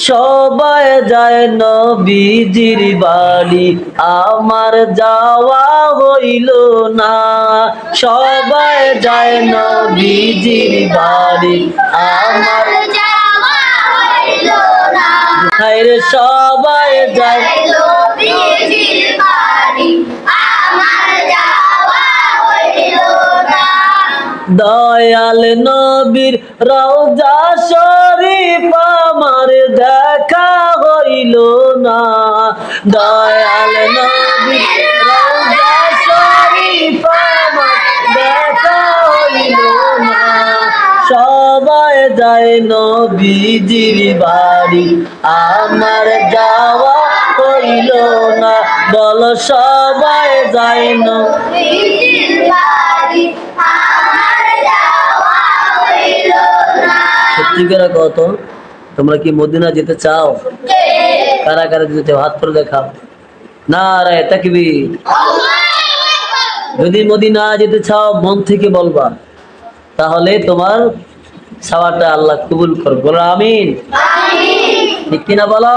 সবাই যায় নবীজির বাড়ি। আমার যাওয়া হইল না। সবাই যায় নবীজির বাড়ি। আমার হইল সবাই যায় দয়াল নবীর রওজা শরীফ হইল না। দয়াল হইল না। সবাই যায় বাড়ি, আমার যাওয়া হইল না। বল, সবাই যায় বাড়ি, আমার যাওয়া হইল না। সত্যি কত তোমরা কি মদিনা যেতে চাও? কারা কারা যেতে হাত করে দেখাও। না রে তাকবি যদি মদিনা যেতে চাও মন থেকে বলবা। তাহলে তোমার সাওয়াটা আল্লাহ কবুল করব। আমিন। ঠিক কিনা বলো?